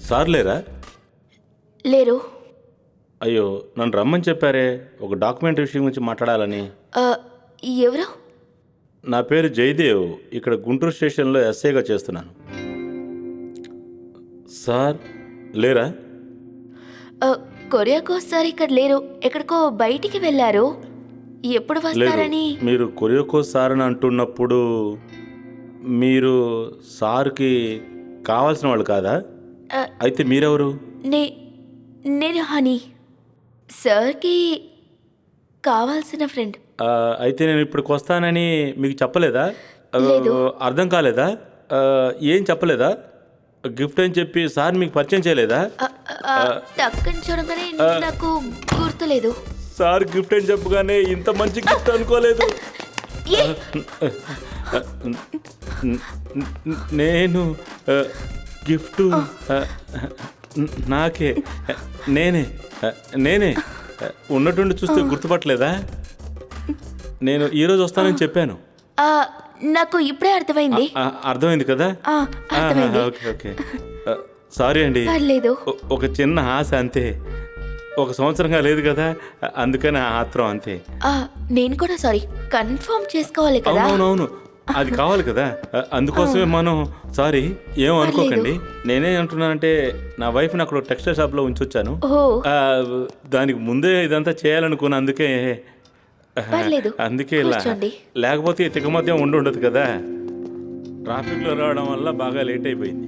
Sir లేరా? లేరు. అయ్యో నన్ను రమ్మని చెప్పారే. ఒక డాక్యుమెంట్ విషయం గురించి మాట్లాడాలని. ఎవరు? నా పేరు జయదేవ్. ఇక్కడ గుంటూరు స్టేషన్లో ఎస్ఐగా చేస్తున్నాను. సార్ లేరా? కొరియాకు సార్ ఇక్కడ లేరు. ఎక్కడికో బయటికి వెళ్ళారు. ఎప్పుడు వస్తారని? మీరు కొరియోకో సార్ అని అంటున్నప్పుడు మీరు సార్కి కావాల్సిన వాళ్ళు కాదా? అయితే మీరెవరు? నే నేను హనీ. సార్కి కావాల్సిన ఫ్రెండ్. అయితే నేను ఇప్పటికి వస్తానని మీకు చెప్పలేదా. అర్థం కాలేదా? ఏం చెప్పలేదా? గిఫ్ట్ అని చెప్పి సార్ మీకు పరిచయం చేయలేదా? టక్కని చూడగానే నాకు గుర్తులేదు. సార్ గిఫ్ట్ అని చెప్పగానే ఇంత మంచి గిఫ్ట్ అనుకోలేదు. నేను గిఫ్ట్ నాకే నేనే నేనే ఆ, ఉన్నట్టుండి చూస్తే గుర్తుపట్టలేదా? నేను ఈరోజు వస్తానని చెప్పాను. నాకు ఇప్పుడే అర్థమైంది. అర్థమైంది కదా? Okay okay. సారీ అండి. ఒక చిన్న ఆశ అంతే. ఒక సంవత్సరంగా లేదు కదా అందుకని ఆత్రం అంతే. ఆ, నేను కూడా సారీ కన్ఫర్మ్ చేసుకోవాలి కదా. అవునవునవును అది కావాలి కదా. అ- అందుకోసమే మనం సారీ ఏం అనుకోకండి. నేనే అంటున్నానంటే నా వైఫ్ని అక్కడ టెక్స్టైల్ షాప్లో ఉంచొచ్చాను. ఓ ఆ, దానికి ముందే ఇదంతా చేయాలనుకున్నా అందుకే పర్లేదు. అందుకే ఇలా కూర్చోండి. లేకపోతే తికమధ్యం ఉండి ఉండదు కదా. ట్రాఫిక్లో రావడం వల్ల బాగా లేట్ అయిపోయింది.